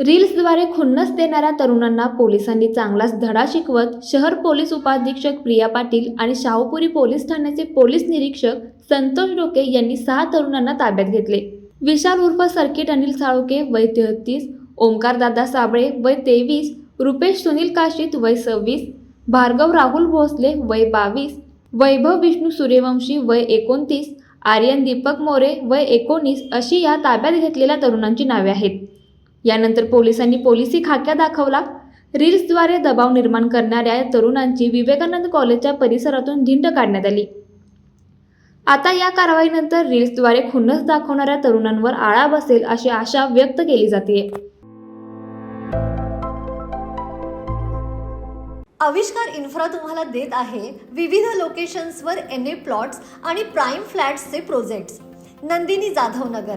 रील्सद्वारे खुन्नस देणाऱ्या तरुणांना पोलिसांनी चांगलाच धडा शिकवत शहर पोलीस उपाधीक्षक प्रिया पाटील आणि शाहूपुरी पोलीस ठाण्याचे पोलीस निरीक्षक संतोष डोके यांनी सहा तरुणांना ताब्यात घेतले. विशाल उर्फ सर्किट अनिल साळुके वय तेहतीस ओंकार दादा साबळे वय तेवीस रुपेश सुनील काशीत वय सव्वीस भार्गव राहुल भोसले वय बावीस वैभव विष्णू सूर्यवंशी वय एकोणतीस आर्यन दीपक मोरे वय एकोणीस अशी या ताब्यात घेतलेल्या तरुणांची नावे आहेत. यानंतर पोलिसांनी पोलिसी खाक्या दाखवला. रील्सद्वारे दबाव निर्माण करणाऱ्या तरुणांची विवेकानंद कॉलेजच्या परिसरातून धिंड काढण्यात आली. आता या कारवाईनंतर रील्सद्वारे खुन्नस दाखवणाऱ्या तरुणांवर आळा बसेल अशी आशा व्यक्त केली जाते. आविष्कार इन्फ्रा तुम्हाला देत आहे विविध लोकेशन्सवर एन ए प्लॉट्स आणि प्राईम फ्लॅट्सचे प्रोजेक्ट्स. नंदिनी जाधव नगर